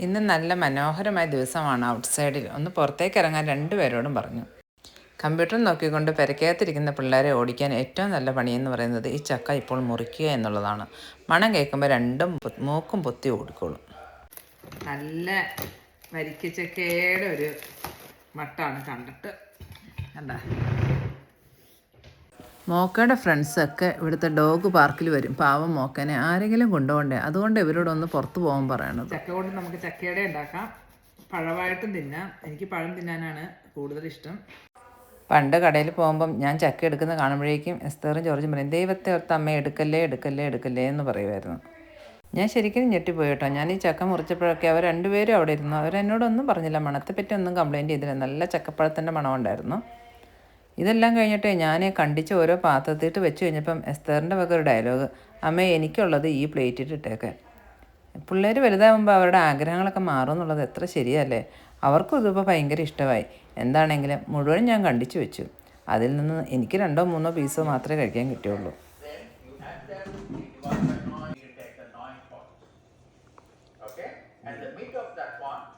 ഇന്ന് നല്ല മനോഹരമായ ദിവസമാണ് ഔട്ട്സൈഡിൽ. ഒന്ന് പുറത്തേക്ക് ഇറങ്ങാൻ രണ്ടുപേരോടും പറഞ്ഞു. കമ്പ്യൂട്ടർ നോക്കിക്കൊണ്ട് പെരക്കകത്തിരിക്കുന്ന പിള്ളേരെ ഓടിക്കാൻ ഏറ്റവും നല്ല പണിയെന്ന് പറയുന്നത് ഈ ചക്ക ഇപ്പോൾ മുറിക്കുക എന്നുള്ളതാണ്. മണം കേൾക്കുമ്പോൾ രണ്ടും മൂക്കും പൊത്തി ഓടിക്കോളും. നല്ല വരിക്കച്ചക്കയുടെ ഒരു മട്ടാണ് കണ്ടിട്ട്. കണ്ട? മോക്കയുടെ ഫ്രണ്ട്സൊക്കെ ഇവിടുത്തെ ഡോഗ് പാർക്കിൽ വരും. പാവം മോക്കനെ ആരെങ്കിലും കൊണ്ടുപോകണ്ടേ? അതുകൊണ്ട് ഇവരോടൊന്ന് പുറത്തു പോകാൻ പറയണത്. ചക്ക കൊണ്ട് നമുക്ക് ചക്കയുടെ ഉണ്ടാക്കാം. പഴമായിട്ടും തിന്നാം. എനിക്ക് പഴം തിന്നാനാണ് കൂടുതൽ ഇഷ്ടം. പണ്ട് കടയിൽ പോകുമ്പം ഞാൻ ചക്ക എടുക്കുന്ന കാണുമ്പോഴേക്കും എസ്തേറും ജോർജും പറയും ദൈവത്തെ ഓർത്ത് അമ്മ എടുക്കല്ലേ എടുക്കല്ലേ എടുക്കല്ലേ എന്ന് പറയുമായിരുന്നു. ഞാൻ ശരിക്കും ഞെട്ടിപ്പോയി കേട്ടോ. ഞാൻ ഈ ചക്ക മുറിച്ചപ്പോഴൊക്കെ അവർ രണ്ടുപേരും അവിടെ ഇരുന്നു. അവരെന്നോടൊന്നും പറഞ്ഞില്ല. മണത്തെപ്പറ്റി ഒന്നും കംപ്ലൈന്റ് ചെയ്തില്ല. നല്ല ചക്കപ്പഴത്തിന്റെ മണം ഉണ്ടായിരുന്നു ഇതെല്ലാം കഴിഞ്ഞിട്ട് ഞാൻ കണ്ടിച്ച് ഓരോ പാത്രത്തിട്ട് വെച്ച് കഴിഞ്ഞപ്പം എസ്തറിന്റെ വക ഒരു ഡയലോഗ് അമ്മേ എനിക്കുള്ളത് ഈ പ്ലേറ്റിൽ ഇട്ടേക്കാൻ പിള്ളേർ വലുതാകുമ്പോൾ അവരുടെ ആഗ്രഹങ്ങളൊക്കെ മാറും എന്നുള്ളത് എത്ര ശരിയല്ലേ? അവർക്കും ഇതിപ്പോൾ ഭയങ്കര ഇഷ്ടമായി. എന്താണെങ്കിലും മുഴുവൻ ഞാൻ കണ്ടിച്ച് വെച്ചു. അതിൽ നിന്ന് എനിക്ക് രണ്ടോ മൂന്നോ പീസോ മാത്രമേ കഴിക്കാൻ കിട്ടിയുള്ളൂ? And the meat of that one.